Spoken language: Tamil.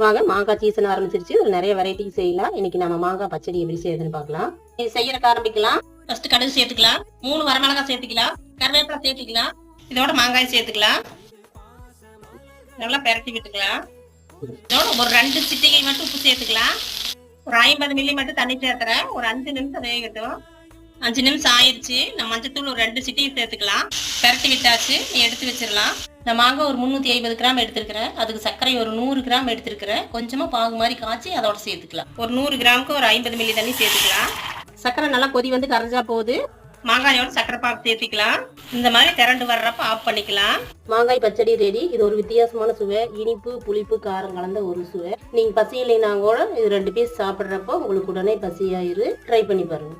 வாங்க மாங்காய் சீசன் ஆரம்பிச்சிருச்சு. ஒரு நிறைய வெரைட்டி செய்யலாம். இன்னைக்கு நம்ம மாங்காய் பச்சடி எப்படி செய்யறதுன்னு பார்க்கலாம். இது செய்யறதுக்கு ஆரம்பிக்கலாம். ஃபர்ஸ்ட் கடுகு சேர்த்துக்கலாம். மூணு வரமிளகாய் சேர்த்துக்கலாம். கருவேப்பிலை சேர்த்துக்கலாம். இதோட மாங்காய் சேர்த்துக்கலாம். நல்லா பெரட்டி விட்டுக்கலாம். இதோட ஒரு ரெண்டு சிட்டிகை மட்டும் உப்பு சேர்த்துக்கலாம். ஒரு ஐம்பது மில்லி மட்டும் தண்ணி சேர்த்துறேன். ஒரு அஞ்சு நிமிஷம் வேகட்டும். அஞ்சு நிமிஷம் ஆயிடுச்சு நம்ம மஞ்சத்தூள் ஒரு ரெண்டு சிட்டியும் சேர்த்துக்கலாம். பெரட்டி விட்டாச்சு. எடுத்து வச்சிடலாம். நான் மாங்காய் ஒரு முந்நூற்றி ஐம்பது கிராம் எடுத்திருக்கிறேன். அதுக்கு சர்க்கரை ஒரு நூறு கிராம் எடுத்திருக்கிறேன். கொஞ்சமாக பாகு மாதிரி காய்ச்சி அதோட சேர்த்துக்கலாம். ஒரு நூறு கிராமுக்கு ஒரு ஐம்பது மில்லி தண்ணி சேர்த்துக்கலாம். சர்க்கரை நல்லா கொதி வந்து கரைஞ்சா போகுது. மாங்காயோட சர்க்கரை பாகு சேர்த்துக்கலாம். இந்த மாதிரி திரண்டு வர்றப்ப ஆஃப் பண்ணிக்கலாம். மாங்காய் பச்சடி ரெடி. இது ஒரு வித்தியாசமான சுவை. இனிப்பு புளிப்பு காரம் கலந்த ஒரு சுவை. நீங்க பசி இல்லைனா கூட இது ரெண்டு பீஸ் சாப்பிட்றப்போ உங்களுக்கு உடனே பசியாயிரு. ட்ரை பண்ணி பாருங்க.